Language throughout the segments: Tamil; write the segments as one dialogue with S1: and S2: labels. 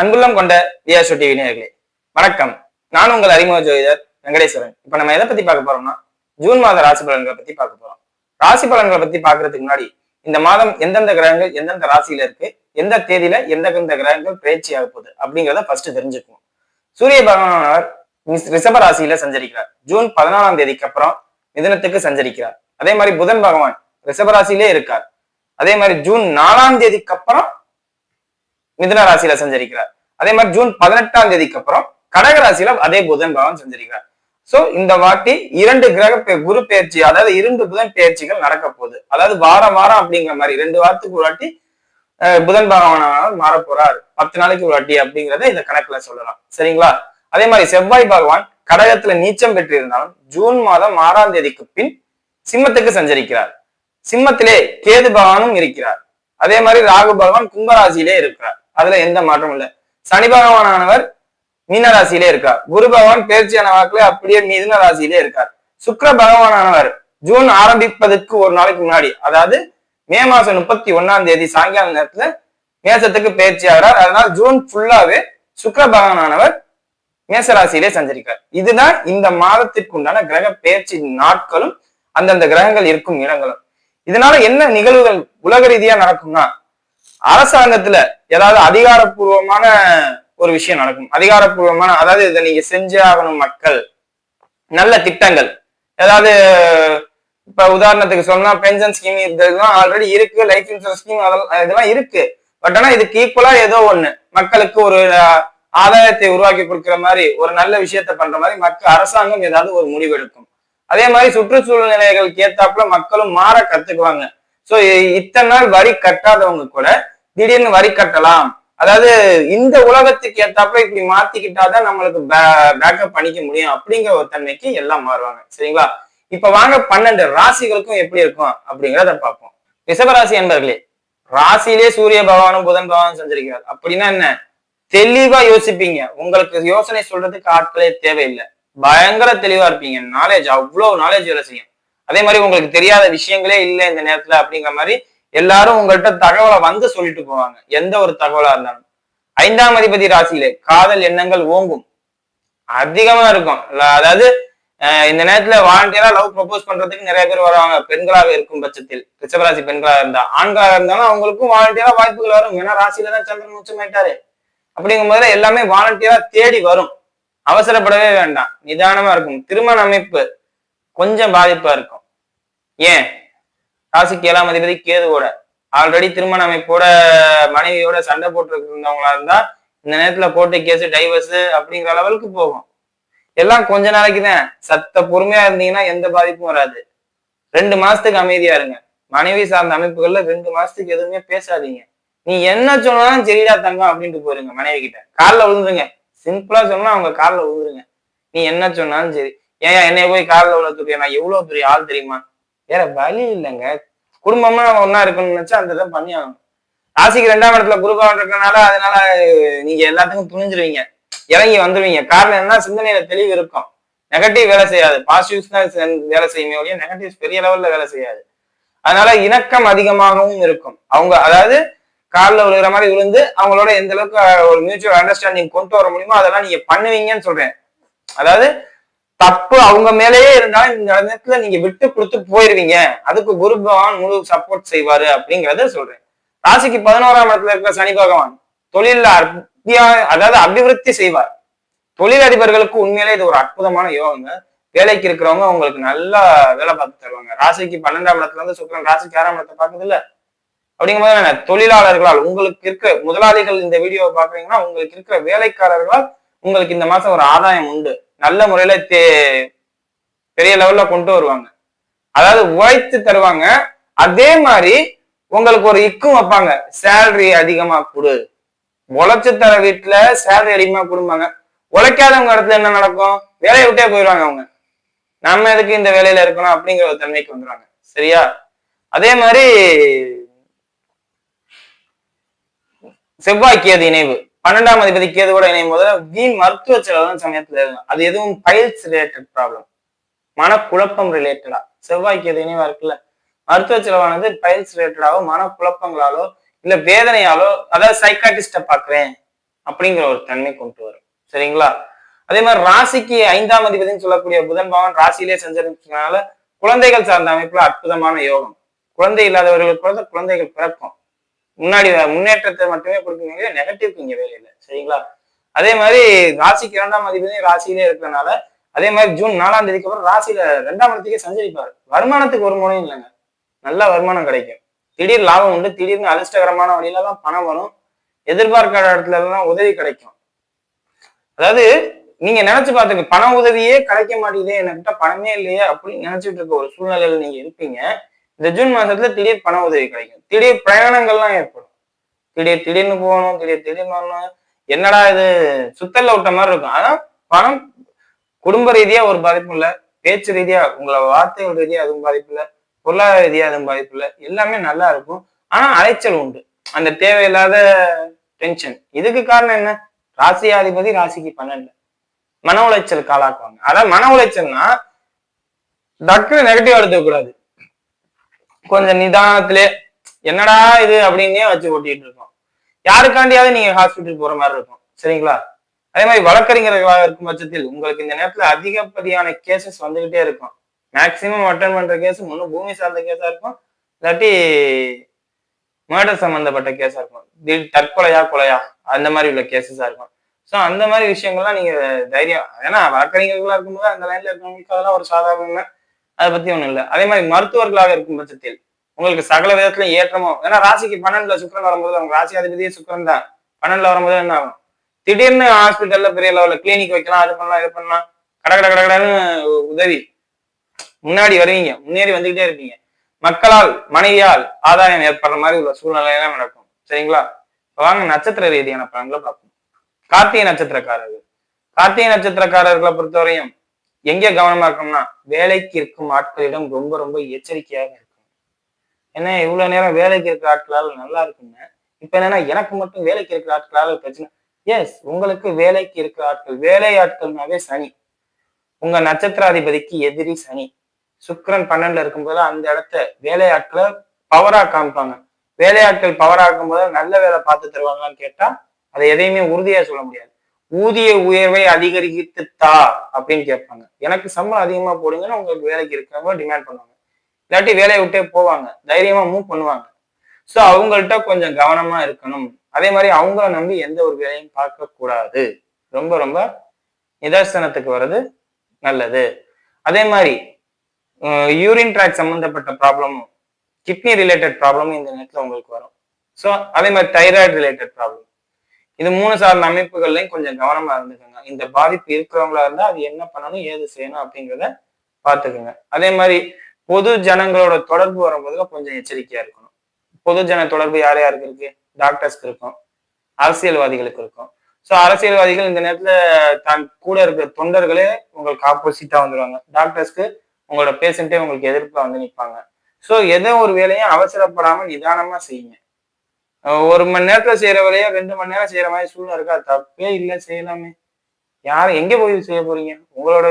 S1: அன்புள்ளம் கொண்ட வியாசு டிவி நேர்களே வணக்கம். நான் உங்கள் அறிமுக ஜோதிடர் வெங்கடேஸ்வரன். இப்ப நம்ம எதை பத்தி பார்க்க போறோம்னா ஜூன் மாத ராசி பலன்களை பத்தி பார்க்க போறோம். ராசி பலன்களை பத்தி பாக்குறதுக்கு முன்னாடி இந்த மாதம் எந்தெந்த கிரகங்கள் எந்தெந்த ராசியில இருக்கு எந்த தேதியில எந்தெந்த கிரகங்கள் பயிற்சி ஆக போகுது அப்படிங்கிறத ஃபர்ஸ்ட் தெரிஞ்சுக்குவோம். சூரிய பகவானவர் ரிஷப ராசியில சஞ்சரிக்கிறார். ஜூன் பதினாலாம் தேதிக்கு அப்புறம் மிதனத்துக்கு சஞ்சரிக்கிறார். அதே மாதிரி புதன் பகவான் ரிஷப ராசியிலே இருக்கார். அதே மாதிரி ஜூன் நாலாம் தேதிக்கு அப்புறம் மிதுன ராசியில சஞ்சரிக்கிறார். அதே மாதிரி ஜூன் பதினெட்டாம் தேதிக்கு அப்புறம் கடக ராசியில அதே புதன் பகவான் சஞ்சரிக்கிறார். சோ இந்த வாட்டி இரண்டு கிரக குரு பயிற்சி அதாவது இரண்டு புதன் பெயர்ச்சிகள் நடக்க போகுது. அதாவது வாரம் வாரம் அப்படிங்கிற மாதிரி ரெண்டு வாரத்துக்கு ஒரு வாட்டி புதன் பகவான் மாற போறார் பத்து நாளைக்கு ஒரு வாட்டி அப்படிங்கிறத இந்த கணக்குல சொல்லலாம். சரிங்களா? அதே மாதிரி செவ்வாய் பகவான் கடகத்துல நீச்சம் பெற்றிருந்தாலும் ஜூன் மாதம் ஆறாம் தேதிக்கு பின் சிம்மத்துக்கு சஞ்சரிக்கிறார். சிம்மத்திலே கேது பகவானும் இருக்கிறார். அதே மாதிரி ராகு பகவான் கும்பராசியிலே இருக்கிறார். அதுல எந்த மாற்றமும் இல்லை. சனி பகவானவர் மீன ராசியிலே இருக்கார். குரு பகவான் பேர்ச்சியான வாக்குல அப்படியே மிதுன ராசியிலே இருக்கார். சுக்கர பகவானவர் ஜூன் ஆரம்பிப்பதற்கு ஒரு நாளைக்கு முன்னாடி அதாவது மே மாசம் முப்பத்தி ஒன்னாம் தேதி சாயங்கால நேரத்துல மேசத்துக்கு பயிற்சி ஆகிறார். அதனால் ஜூன் ஃபுல்லாவே சுக்கிர பகவானானவர் மேசராசியிலே சஞ்சரிக்கார் இதுதான் இந்த மாதத்திற்கு உண்டான கிரக பயிற்சி நாட்களும் அந்தந்த கிரகங்கள் இருக்கும் இடங்களும். இதனால என்ன நிகழ்வுகள் உலக ரீதியா நடக்கும்னா அரசாங்கத்துல ஏதாவது அதிகாரப்பூர்வமான ஒரு விஷயம் நடக்கும். அதிகாரப்பூர்வமான அதாவது இதை நீங்க செஞ்சே ஆகணும் மக்கள். நல்ல திட்டங்கள். ஏதாவது இப்ப உதாரணத்துக்கு சொன்னா பென்ஷன் ஸ்கீம் இதெல்லாம் ஆல்ரெடி இருக்கு லைஃப் இன்சூரன்ஸ் ஸ்கீம் அதெல்லாம் இதெல்லாம் இருக்கு. பட் ஆனா இதுக்கு ஈக்குவலா ஏதோ ஒண்ணு. மக்களுக்கு ஒரு ஆதாயத்தை உருவாக்கி கொடுக்கிற மாதிரி ஒரு நல்ல விஷயத்த பண்ற மாதிரி மக்கள் அரசாங்கம் ஏதாவது ஒரு முடிவு எடுக்கும் அதே மாதிரி சுற்றுச்சூழல் நிலைகளுக்கு ஏத்தாப்புல மக்களும் மாற கத்துக்குவாங்க. சோ இத்தனை நாள் வரி கட்டாதவங்க கூட திடீர்னு வரி கட்டலாம். அதாவது இந்த உலகத்துக்கு ஏத்தாப்புல இப்படி மாத்திக்கிட்டாதான் நம்மளுக்கு பேக்கப் பண்ணிக்க முடியும் அப்படிங்கிற ஒரு தன்மைக்கு எல்லாம் மாறுவாங்க. சரிங்களா? இப்ப வாங்க பன்னெண்டு ராசிகளுக்கும் எப்படி இருக்கும் அப்படிங்கிறத பார்ப்போம். ரிஷபராசி என்பர்களே ராசியிலே சூரிய பகவானும் புதன் பகவானும் சஞ்சரிக்கிறார். அப்படின்னா என்ன? தெளிவா யோசிப்பீங்க. உங்களுக்கு யோசனை சொல்றதுக்கு ஆட்களே தேவையில்லை. பயங்கர தெளிவா இருப்பீங்க. நாலேஜ் அவ்வளவு நாலேஜ் வேலை செய்யும். அதே மாதிரி உங்களுக்கு தெரியாத விஷயங்களே இல்லை இந்த நேரத்துல அப்படிங்கிற மாதிரி எல்லாரும் உங்கள்கிட்ட தகவலை வந்து சொல்லிட்டு போவாங்க. எந்த ஒரு தகவலா இருந்தாலும். ஐந்தாம் அதிபதி ராசியிலே காதல் எண்ணங்கள் ஓங்கும். அதிகமா இருக்கும். அதாவது இந்த நேரத்துல வாலண்டியரா லவ் ப்ரப்போஸ் பண்றதுக்கு நிறைய பேர் வருவாங்க. பெண்களாக இருக்கும் பட்சத்தில். ரிஷபராசி பெண்களாக இருந்தா ஆண்களாக இருந்தாலும் அவங்களுக்கும் வாலண்டியரா வாய்ப்புகள் வரும். ஏன்னா ராசியில தான் சந்திரன் உச்சமாயிட்டாரு. அப்படிங்கும் போது எல்லாமே வாலண்டியரா தேடி வரும். அவசரப்படவே வேண்டாம். நிதானமா இருக்கும். திருமண அமைப்பு கொஞ்சம் பாதிப்பா இருக்கும். ஏன்? ராசிக்கு ஏழாம் அதிபதி கேதுவோட ஆல்ரெடி திருமண அமைப்போட மனைவியோட சண்டை போட்டு இருந்தவங்களா இருந்தா இந்த நேரத்துல கோர்ட்டு கேஸ் டைவர்ஸ் அப்படிங்கிற லெவலுக்கு போகும். எல்லாம் கொஞ்ச நாளைக்கு தான். சத்த பொறுமையா இருந்தீங்கன்னா எந்த பாதிப்பும் வராது. ரெண்டு மாசத்துக்கு அமைதியா இருங்க. மனைவி சார்ந்த அமைப்புகள்ல ரெண்டு மாசத்துக்கு எதுவுமே பேசாதீங்க. நீ என்ன சொன்னாலும் சரிடா தங்கம் அப்படின்ட்டு போயிருங்க மனைவி கிட்ட. காலில் விழுந்துருங்க. சிம்பிளா சொன்னா அவங்க காலில் விழுந்துருங்க. நீ என்ன சொன்னாலும் சரி. ஏன் என்னைய போய் காலில் விழுத்துருக்க நான் எவ்வளவு பெரிய ஆள் தெரியுமா? வேற வழி இல்லைங்க. குடும்பமா ஒன்னா இருக்கணும்னு நினைச்சா அந்த இதை பண்ணி ஆகணும் ராசிக்கு ரெண்டாம் இடத்துல குருபவன் இருக்கனால அதனால நீங்க எல்லாத்துக்கும் துணிஞ்சிருவீங்க இறங்கி வந்துருவீங்க. காரணம் என்ன சிந்தனையில தெளிவு இருக்கும். நெகட்டிவ் வேலை செய்யாது. பாசிட்டிவ்ஸ் தான் வேலை செய்யுமே ஒழிய நெகட்டிவ்ஸ் பெரிய லெவல்ல வேலை செய்யாது. அதனால இணக்கம் அதிகமாகவும் இருக்கும். அவங்க அதாவது காலில் விழுகிற மாதிரி விழுந்து அவங்களோட எந்த அளவுக்கு ஒரு மியூச்சுவல் அண்டர்ஸ்டாண்டிங் கொண்டு வர முடியுமோ அதெல்லாம் நீங்க பண்ணுவீங்கன்னு சொல்றேன். அதாவது தப்பு அவங்க மேலேயே இருந்தாலும் இந்த நேரத்துல நீங்க விட்டு கொடுத்து போயிருவீங்க. அதுக்கு குரு பகவான் முழு சப்போர்ட் செய்வாரு அப்படிங்கறத சொல்றேன். ராசிக்கு பதினோராம் இடத்துல இருக்கிற சனி பகவான் தொழில அத்தியா அதாவது அபிவிருத்தி செய்வார். தொழிலதிபர்களுக்கு உண்மையிலே இது ஒரு அற்புதமான யோகங்க. வேலைக்கு இருக்கிறவங்க உங்களுக்கு நல்லா வேலை பார்த்து தருவாங்க. ராசிக்கு பன்னெண்டாம் இடத்துல இருந்து சுக்கரன் ராசிக்கு ஆறாம் இடத்தை பார்க்குது இல்ல அப்படிங்கும்போது என்ன? தொழிலாளர்களால் உங்களுக்கு இருக்க முதலாளிகள் இந்த வீடியோவை பாக்குறீங்கன்னா உங்களுக்கு இருக்கிற வேலைக்காரர்களால் உங்களுக்கு இந்த மாசம் ஒரு ஆதாயம் உண்டு. நல்ல முறையில தே பெரிய லெவல்ல கொண்டு வருவாங்க. அதாவது உழைத்து தருவாங்க. அதே மாதிரி உங்களுக்கு ஒரு இக்கும் வைப்பாங்க. சேலரி அதிகமா கொடு. உழைச்சு தர வீட்டுல சேலரி அதிகமா கொடுப்பாங்க உழைக்காதவங்க இடத்துல என்ன நடக்கும்? வேலையை விட்டே போயிடுவாங்க அவங்க. நம்ம எதுக்கு இந்த வேலையில இருக்கணும் அப்படிங்கிற ஒரு தன்மைக்கு வந்துருவாங்க. சரியா? அதே மாதிரி செவ்வாய்க்கு அது இணைவு. பன்னெண்டாம் அதிபதி கேதுவோட இணையும் போது வீண் மருத்துவ செலவு சமயத்துல இருக்கும் அது எதுவும் பைல்ஸ் ரிலேட்டட் ப்ராப்ளம் மனக்குழப்பம் ரிலேட்டடா செவ்வாய்க்கு எது இணைவா இருக்குல்ல? மருத்துவ செலவானது பைல்ஸ் ரிலேட்டடாவோ மனக்குழப்பங்களாலோ இல்ல வேதனையாலோ அதாவது சைக்காட்டிஸ்ட பாக்குறேன் அப்படிங்கிற ஒரு தன்மை கொண்டு வரும். சரிங்களா? அதே மாதிரி ராசிக்கு ஐந்தாம் அதிபதினு சொல்லக்கூடிய புதன் பவன் ராசியிலே செஞ்சிருக்கனால குழந்தைகள் சார்ந்த அமைப்புல அற்புதமான யோகம். குழந்தை இல்லாதவர்களுக்கு குழந்தைகள் பிறக்கும். முன்னாடி முன்னேற்றத்தை மட்டுமே கொடுக்குறீங்க நெகட்டிவ் இங்க வேலை இல்லை. சரிங்களா? அதே மாதிரி ராசிக்கு இரண்டாம் அதிபதி ராசியிலே இருக்கிறனால அதே மாதிரி ஜூன் நாலாம் தேதிக்கு அப்புறம் ராசியில ரெண்டாம் இடத்துக்கே சஞ்சரிப்பார். வருமானத்துக்கு ஒரு முனையும் இல்லைங்க. நல்ல வருமானம் கிடைக்கும். திடீர் லாபம் உண்டு திடீர்னு அதிர்ஷ்டகரமான வழியில தான் பணம் வரும். எதிர்பார்க்காத இடத்துல எல்லாம் உதவி கிடைக்கும். அதாவது நீங்க நினைச்சு பாத்துங்க பண உதவியே கிடைக்க மாட்டேங்குதே என்கிட்ட பணமே இல்லையே அப்படின்னு நினைச்சிட்டு இருக்க ஒரு சூழ்நிலையில நீங்க இருப்பீங்க. இந்த ஜூன் மாசத்துல திடீர் பண உதவி கிடைக்கும். திடீர் பிரயாணங்கள்லாம் ஏற்படும். திடீர் திடீர்னு போகணும் திடீர் திடீர்னு வரணும். என்னடா இது சுத்தல்ல விட்ட மாதிரி இருக்கும். ஆனா பணம் குடும்ப ரீதியா ஒரு பாதிப்பும் இல்லை. பேச்சு ரீதியா உங்களை வார்த்தைகள் ரீதியா அதுவும் பாதிப்பு இல்லை. பொருளாதார ரீதியா அதுவும் பாதிப்பு இல்லை. எல்லாமே நல்லா இருக்கும். ஆனா அலைச்சல் உண்டு. அந்த தேவையில்லாத டென்ஷன் இதுக்கு காரணம் என்ன? ராசியாதிபதி ராசிக்கு பன்னெண்டு. மன உளைச்சல் காலாக்குவாங்க. அதான் மன உளைச்சல்னா டக்குன்னு நெகட்டிவ் எடுத்துக்கூடாது கொஞ்சம் நிதானத்திலே என்னடா இது அப்படின்னே வச்சு ஓட்டிட்டு இருக்கோம். யாருக்காண்டியாவது நீங்க ஹாஸ்பிட்டல் போற மாதிரி இருக்கும். சரிங்களா? அதே மாதிரி வழக்கறிஞர்களாக இருக்கும் பட்சத்தில் உங்களுக்கு இந்த நேரத்துல அதிகப்படியான கேசஸ் வந்துகிட்டே இருக்கும். மேக்சிமம் அட்டன் பண்ற கேஸ் ஒன்னும் பூமி சார்ந்த கேஸா இருக்கும். இல்லாட்டி மர்டர் சம்பந்தப்பட்ட கேஸா இருக்கும். திடீர் தற்கொலையா கொலையா அந்த மாதிரி உள்ள கேசஸா இருக்கும். ஸோ அந்த மாதிரி விஷயங்கள்லாம் நீங்க தைரியம் ஏன்னா வழக்கறிஞர்களா இருக்கும்போது அந்த லைன்ல இருக்கவங்களுக்கு அதெல்லாம் ஒரு சாதாரண அதை பத்தி ஒண்ணும் இல்லை. அதே மாதிரி மருத்துவர்களாக இருக்கும் பட்சத்தில் உங்களுக்கு சகல விதத்துல ஏற்றமோ ஏன்னா ராசிக்கு பன்னெண்டுல சுக்கரன் வரும்போது அவங்க ராசி அதிபதியே சுக்கரன் தான். பன்னெண்டுல வரும்போது என்ன ஆகும்? திடீர்னு ஹாஸ்பிட்டல்ல பெரிய லெவல்ல கிளினிக் வைக்கலாம் அது பண்ணலாம் இது பண்ணலாம். கட கட கட கடன்னு உதவி. முன்னாடி வருவீங்க முன்னேறி வந்துகிட்டே இருப்பீங்க. மக்களால் மனைவியால் ஆதாயம் ஏற்படுற மாதிரி உள்ள சூழ்நிலை எல்லாம் நடக்கும். சரிங்களா? வாங்க நட்சத்திர ரீதியான பலன்களை பார்ப்போம். கார்த்திகை நட்சத்திரக்காரர்கள். கார்த்திகை நட்சத்திரக்காரர்களை பொறுத்தவரையும் எங்க கவனமா இருக்கணும்னா வேலைக்கு இருக்கும் ஆட்களிடம் ரொம்ப ரொம்ப எச்சரிக்கையாக இருக்கும் ஏன்னா இவ்வளவு நேரம் வேலைக்கு இருக்கிற ஆட்களால் நல்லா இருக்குங்க இப்ப என்னன்னா எனக்கு மட்டும் வேலைக்கு இருக்கிற ஆட்களால பிரச்சனை. எஸ் உங்களுக்கு வேலைக்கு இருக்கிற ஆட்கள் வேலை ஆட்கள்னாவே சனி. உங்க நட்சத்திராதிபதிக்கு எதிரி சனி. சுக்கரன் பன்னெண்டுல இருக்கும்போது அந்த இடத்த வேலையாட்களை பவரா காமிப்பாங்க. வேலையாட்கள் பவரா போது நல்ல வேலை பார்த்து தருவாங்களான்னு கேட்டா அதை எதையுமே உறுதியா சொல்ல முடியாது. ஊதிய உயர்வை அதிகரித்து தா அப்படின்னு கேட்பாங்க. எனக்கு சம்பளம் அதிகமா போடுங்கன்னு உங்களுக்கு வேலைக்கு இருக்கிறவங்க டிமாண்ட் பண்ணுவாங்க. இல்லாட்டி வேலையை விட்டே போவாங்க. தைரியமா மூவ் பண்ணுவாங்க. ஸோ அவங்கள்ட்ட கொஞ்சம் கவனமா இருக்கணும். அதே மாதிரி அவங்கள நம்பி எந்த ஒரு வேலையும் பார்க்க கூடாது ரொம்ப ரொம்ப நிதர்சனத்துக்கு வர்றது நல்லது. அதே மாதிரி யூரின் ட்ராக் சம்மந்தப்பட்ட ப்ராப்ளமும் கிட்னி ரிலேட்டட் ப்ராப்ளமும் இந்த நேரத்தில் உங்களுக்கு வரும். ஸோ அதே மாதிரி தைராய்டு ரிலேட்டட் ப்ராப்ளம் இது மூணு சார்ந்த அமைப்புகள்லையும் கொஞ்சம் கவனமா இருந்துக்கோங்க. இந்த பாதிப்பு இருக்கிறவங்களா இருந்தா அது என்ன பண்ணணும் ஏது செய்யணும் அப்படிங்கிறத பார்த்துக்குங்க. அதே மாதிரி பொது ஜனங்களோட தொடர்பு வரும்போது கொஞ்சம் எச்சரிக்கையா இருக்கணும். பொது ஜன தொடர்பு யார் யாருக்கு இருக்கு? டாக்டர்ஸ்க்கு இருக்கும். அரசியல்வாதிகளுக்கு இருக்கும். ஸோ அரசியல்வாதிகள் இந்த நேரத்துல தான் கூட இருக்கிற தொண்டர்களே உங்களுக்கு ஆப்போசிட்டா வந்துடுவாங்க டாக்டர்ஸ்க்கு உங்களோட பேஷண்ட்டே உங்களுக்கு எதிர்ப்பா வந்து நிற்பாங்க ஸோ எதோ ஒரு வேலையும் அவசரப்படாமல் நிதானமா செய்யுங்க. ஒரு மணி நேரத்துல செய்யற வேலையா ரெண்டு மணி நேரம் செய்யற மாதிரி சூழ்நிலை இருக்கா? தப்பே இல்லை செய்யலாமே. யாரும் எங்க போய் செய்ய போறீங்க? உங்களோட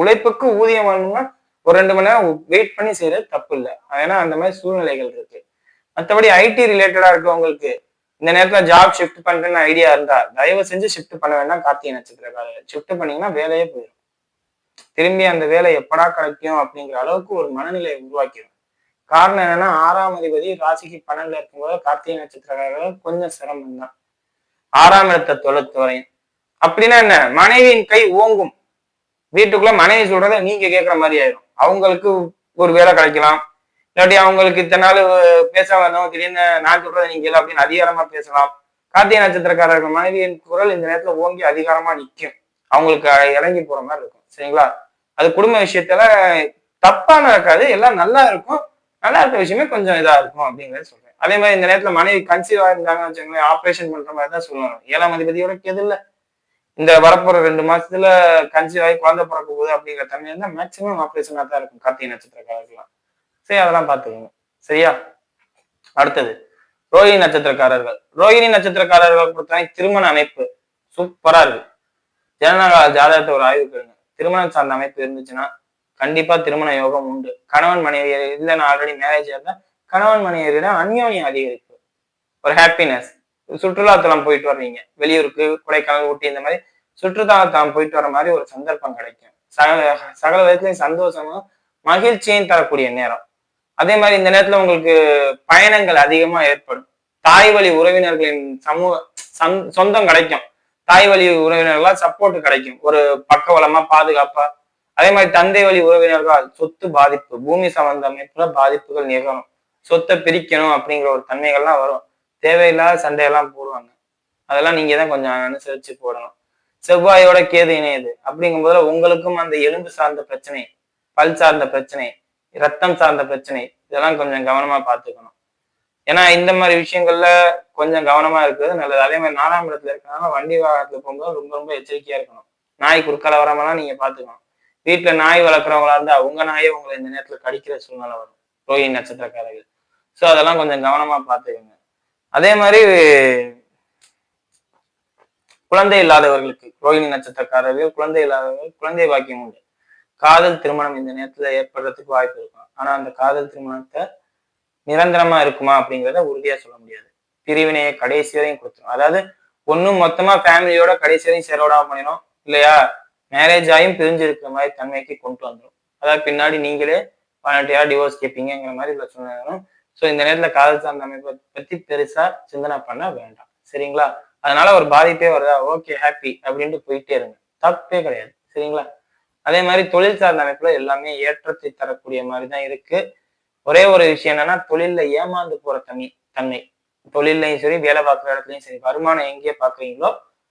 S1: உழைப்புக்கு ஊதியம் வரணும்னா ஒரு ரெண்டு மணி நேரம் வெயிட் பண்ணி செய்யறது தப்பு இல்லை. ஏன்னா அந்த மாதிரி சூழ்நிலைகள் இருக்கு. மற்றபடி ஐடி ரிலேட்டடா இருக்கவங்களுக்கு இந்த நேரத்துல ஜாப் ஷிஃப்ட் பண்றேன்னு ஐடியா இருந்தா தயவு செஞ்சு ஷிஃப்ட் பண்ண வேண்டாம் கார்த்திகை நட்சத்திரக்காரர் ஷிஃப்ட் பண்ணீங்கன்னா வேலையே போயிடும். திரும்பி அந்த வேலை எப்படா கிடைக்கும் அப்படிங்கிற அளவுக்கு ஒரு மனநிலையை உருவாக்கிடும் காரணம் என்னன்னா ஆறாம் அதிபதி ராசிக்கு பன்னெண்டுல இருக்கும்போது கார்த்திகை நட்சத்திரக்காரர்கள் கொஞ்சம் சிரமம் தான். ஆறாம் இடத்தை தொழுத்து வரையும். அப்படின்னா என்ன? மனைவியின் கை ஓங்கும். வீட்டுக்குள்ள மனைவி சொல்றத நீங்க கேட்கற மாதிரி ஆயிரும். அவங்களுக்கு ஒரு வேலை கிடைக்கலாம். இல்லாட்டி அவங்களுக்கு இத்தனை நாள் பேச வந்தோம் திடீர்னு நான் சொல்றதை நீங்க அப்படின்னு அதிகாரமா பேசலாம். கார்த்திகை நட்சத்திரக்காரர்கள் மனைவியின் குரல் இந்த நேரத்துல ஓங்கி அதிகாரமா நிற்கும் அவங்களுக்கு இறங்கி போற மாதிரி இருக்கும். சரிங்களா? அது குடும்ப விஷயத்துல தப்பா நடக்காது. எல்லாம் நல்லா இருக்கும். நல்லா இருக்க விஷயமே கொஞ்சம் இதா இருக்கும் அப்படிங்கறத சொல்றேன். அதே மாதிரி இந்த நேரத்துல மனைவி கன்சீவ் இருந்தாங்கன்னு வச்சுக்கோங்களேன் ஆப்ரேஷன் பண்ற மாதிரி தான் சொல்லணும் ஏழாம் அதிபதியோட எது இல்லை இந்த வரப்போற ரெண்டு மாசத்துல கன்சீவ் ஆகி குழந்தை பிறக்க போகுது அப்படிங்கிற தன்மை இருந்தால் மேக்சிமம் ஆப்ரேஷனாக தான் இருக்கும் கார்த்திகை நட்சத்திரக்காரர்கள்லாம் சரி அதெல்லாம் பார்த்துக்கோங்க. சரியா? அடுத்தது ரோஹிணி நட்சத்திரக்காரர்கள். ரோஹிணி நட்சத்திரக்காரர்கள் பொறுத்தவரை திருமண அமைப்பு சூப்பரா இருக்கு. ஜனநாயக ஜாதகத்தை ஒரு ஆய்வு கேளுங்க திருமணம் சார்ந்த அமைப்பு இருந்துச்சுன்னா கண்டிப்பா திருமண யோகம் உண்டு. கணவன் மனைவி இல்லைன்னா ஆல்ரெடி மேரேஜ் இருந்தா கணவன் மனைவியிடம் அந்யோன்யம் அதிகரிப்பு. ஒரு ஹாப்பினஸ் சுற்றுலாத்தலம் போயிட்டு வர்றீங்க. வெளியூருக்கு கொடைக்கானல் ஊட்டி இந்த மாதிரி சுற்றுலாத்தலம் போயிட்டு வர மாதிரி ஒரு சந்தர்ப்பம் கிடைக்கும். சகல சகல விதத்துலையும் சந்தோஷமும் மகிழ்ச்சியும் தரக்கூடிய நேரம். அதே மாதிரி இந்த நேரத்துல உங்களுக்கு பயணங்கள் அதிகமா ஏற்படும். தாய் வழி உறவினர்களின் சமூக சொந்தம் கிடைக்கும். தாய் வழி உறவினர்களா சப்போர்ட் கிடைக்கும். ஒரு பக்கவளமா பாதுகாப்பா அதே மாதிரி தந்தை வழி உறவினர்கள் சொத்து பாதிப்பு பூமி சம்பந்த அமைப்புல பாதிப்புகள் நிகழும். சொத்தை பிரிக்கணும் அப்படிங்கிற ஒரு தன்மைகள்லாம் வரும். தேவையில்லாத சண்டையெல்லாம் போடுவாங்க. அதெல்லாம் நீங்க தான் கொஞ்சம் அனுசரிச்சு போடணும். செவ்வாயோட கேது இணையது. அப்படிங்கும் போதுல உங்களுக்கும் அந்த எலும்பு சார்ந்த பிரச்சனை பல் சார்ந்த பிரச்சனை ரத்தம் சார்ந்த பிரச்சனை இதெல்லாம் கொஞ்சம் கவனமா பார்த்துக்கணும். ஏன்னா இந்த மாதிரி விஷயங்கள்ல கொஞ்சம் கவனமா இருக்கிறது நல்லது. அதே மாதிரி நாலாம் இடத்துல இருக்கனால வண்டி வாகனத்துல போகும்போது ரொம்ப ரொம்ப எச்சரிக்கையா இருக்கணும். நாய் குறுக்கால வராமலாம் நீங்க பாத்துக்கணும் வீட்டுல நாய் வளர்க்குறவங்களா இருந்தா அவங்க நாயை உங்களை இந்த நேரத்துல கடிக்கிற சூழ்நிலை வரும். ரோஹி நட்சத்திரக்காரர்கள். ஸோ அதெல்லாம் கொஞ்சம் கவனமா பார்த்துக்கோங்க. அதே மாதிரி குழந்தை இல்லாதவர்களுக்கு ரோஹிணி நட்சத்திரக்காரர்கள் குழந்தை இல்லாதவர்கள் குழந்தை பாக்கியம் உண்டு. காதல் திருமணம் இந்த நேரத்துல ஏற்படுறதுக்கு வாய்ப்பு இருக்கும். ஆனா அந்த காதல் திருமணத்தை நிரந்தரமா இருக்குமா அப்படிங்கிறத உறுதியா சொல்ல முடியாது. பிரிவினையை கடைசி வரையும் கொடுத்துரும். அதாவது ஒன்னும் மொத்தமா ஃபேமிலியோட கடைசி வரையும் சேரோடாம பண்ணிடும் இல்லையா? மேரேஜ் ஆகியும் பிரிஞ்சு இருக்கிற மாதிரி தன்மைக்கு கொண்டு வந்துடும் அதாவது பின்னாடி நீங்களே வாலண்டியா டிவோர்ஸ் கேட்பீங்கிற மாதிரி இல்லை சொன்னாலும் ஸோ இந்த நேரத்துல காதல் சார்ந்த அமைப்பை பத்தி பெருசா சிந்தனை பண்ண வேண்டாம். சரிங்களா? அதனால ஒரு பாதிப்பே வருதா? ஓகே ஹாப்பி அப்படின்ட்டு போயிட்டே இருங்க. தப்பே கிடையாது. சரிங்களா? அதே மாதிரி தொழில் சார்ந்த அமைப்புல எல்லாமே ஏற்றத்தை தரக்கூடிய மாதிரி தான் இருக்கு. ஒரே ஒரு விஷயம் என்னன்னா தொழில்ல ஏமாந்து போற தனி தன்மை. தொழிலையும் சரி வேலை பார்க்குற இடத்துலையும் சரி வருமானம் எங்கே பாக்குறீங்களோ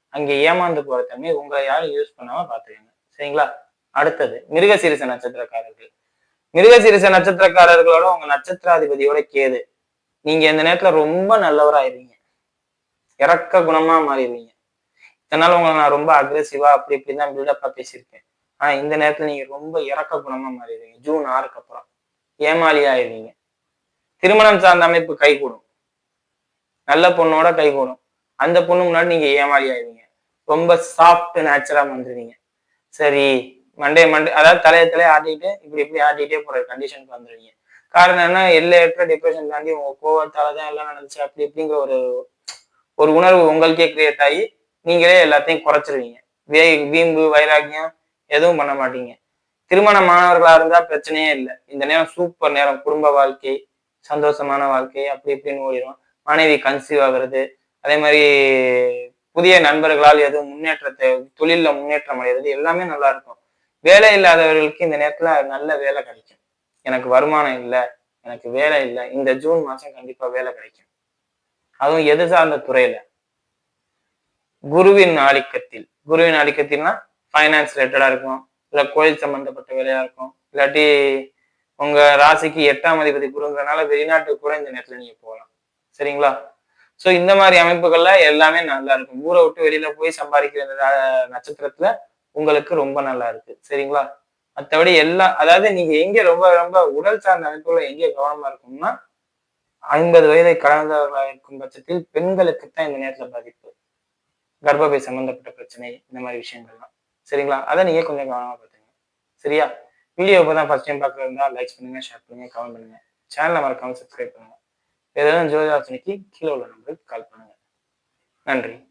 S1: அங்கே ஏமாந்து போற தன்மை உங்களை யாரும் யூஸ் பண்ணாம பாத்துக்கங்க சரிங்களா? அடுத்தது மிருகசீரிச நட்சத்திரக்காரர்கள். மிருகசீரிச நட்சத்திரக்காரர்களோட உங்க நட்சத்திராதிபதியோட கேது. நீங்க இந்த நேரத்துல ரொம்ப நல்லவராயிருவீங்க. இறக்க குணமா மாறிடுவீங்க. இதனால உங்களை நான் ரொம்ப அக்ரெசிவா அப்படி இப்படிதான் தான் பில்டப்பா பேசியிருக்கேன். ஆனா இந்த நேரத்துல நீங்க ரொம்ப இறக்க குணமா மாறிடுவீங்க. ஜூன் ஆறுக்கு அப்புறம். ஏமாளி ஆயிடுவீங்க திருமணம் சார்ந்த அமைப்பு கைகூடும். நல்ல பொண்ணோட கைகூடும். அந்த பொண்ணு முன்னாடி நீங்க ஏமாளி ஆயிடுவீங்க. ரொம்ப சாஃப்ட் நேச்சரா வந்துடுவீங்க சரி மண்டே மண்டே அதாவது தலைய தலையை ஆட்டிட்டு இப்படி இப்படி ஆட்டிகிட்டே போற கண்டிஷனுக்கு வந்துடுவீங்க காரணம் என்ன? எல்லையற்ற டிப்ரெஷன் தாண்டி உங்க கோவத்தால தான் எல்லாம் நடந்துச்சு. அப்படி இப்படிங்கிற ஒரு ஒரு உணர்வு உங்களுக்கே கிரியேட் ஆகி நீங்களே எல்லாத்தையும் குறைச்சிருவீங்க. வே வீம்பு வைராக்கியம் எதுவும் பண்ண மாட்டீங்க. திருமணமானவர்களா இருந்தா பிரச்சனையே இல்லை. இந்த நேரம் சூப்பர் நேரம். குடும்ப வாழ்க்கை சந்தோஷமான வாழ்க்கை அப்படி இப்படின்னு ஓடிடும் மனைவி கன்சீவ் ஆகுறது அதே மாதிரி புதிய நண்பர்களால் எதுவும் முன்னேற்றத்தை தொழில முன்னேற்றம் அடைகிறது எல்லாமே நல்லா இருக்கும். வேலை இல்லாதவர்களுக்கு இந்த நேரத்துல நல்ல வேலை கிடைக்கும். எனக்கு வருமானம் இல்லை எனக்கு வேலை இல்லை இந்த ஜூன் மாதம் கண்டிப்பாக வேலை கிடைக்கும். அதுவும் எது சார்ந்த துறையில? குருவின் ஆதிக்கத்தில். குருவின் ஆதிக்கத்தில்னா ஃபைனான்ஸ் ரிலேட்டடா இருக்கும். இல்ல கோயில் சம்பந்தப்பட்ட வேலையா இருக்கும். இல்லாட்டி உங்க ராசிக்கு எட்டாம் அதிபதி குருங்கிறனால வெளிநாட்டுக்கு கூட இந்த நேரத்துல நீங்க போகலாம். சரிங்களா? ஸோ இந்த மாதிரி அமைப்புகள்ல எல்லாமே நல்லா இருக்கும். ஊரை விட்டு வெளியில போய் சம்பாதிக்கிற நட்சத்திரத்துல உங்களுக்கு ரொம்ப நல்லா இருக்கு. சரிங்களா? மற்றபடி எல்லா அதாவது நீங்க எங்க ரொம்ப ரொம்ப உடல் சார்ந்த அமைப்புகளை எங்க கவனமா இருக்கும்னா ஐம்பது வயதை கடந்தவர்களாக இருக்கும் பட்சத்தில் பெண்களுக்கு தான் இந்த நேரத்துல பாதிப்பு. கர்ப்பப்பை சம்பந்தப்பட்ட பிரச்சனை இந்த மாதிரி விஷயங்கள்லாம். சரிங்களா? அதை நீங்க கொஞ்சம் கவனமா பார்த்துங்க சரியா? வீடியோ இப்போ தான் ஃபர்ஸ்ட் டைம் பார்க்குறதா லைக் பண்ணுங்க ஷேர் பண்ணுங்க கமெண்ட் பண்ணுங்க. சேனலை மறக்காம சப்ஸ்கிரைப் பண்ணுங்க. ஏதாவது ஜோதிராசனிக்கு கீழே உள்ள நம்பருக்கு கால் பண்ணுங்க. நன்றி.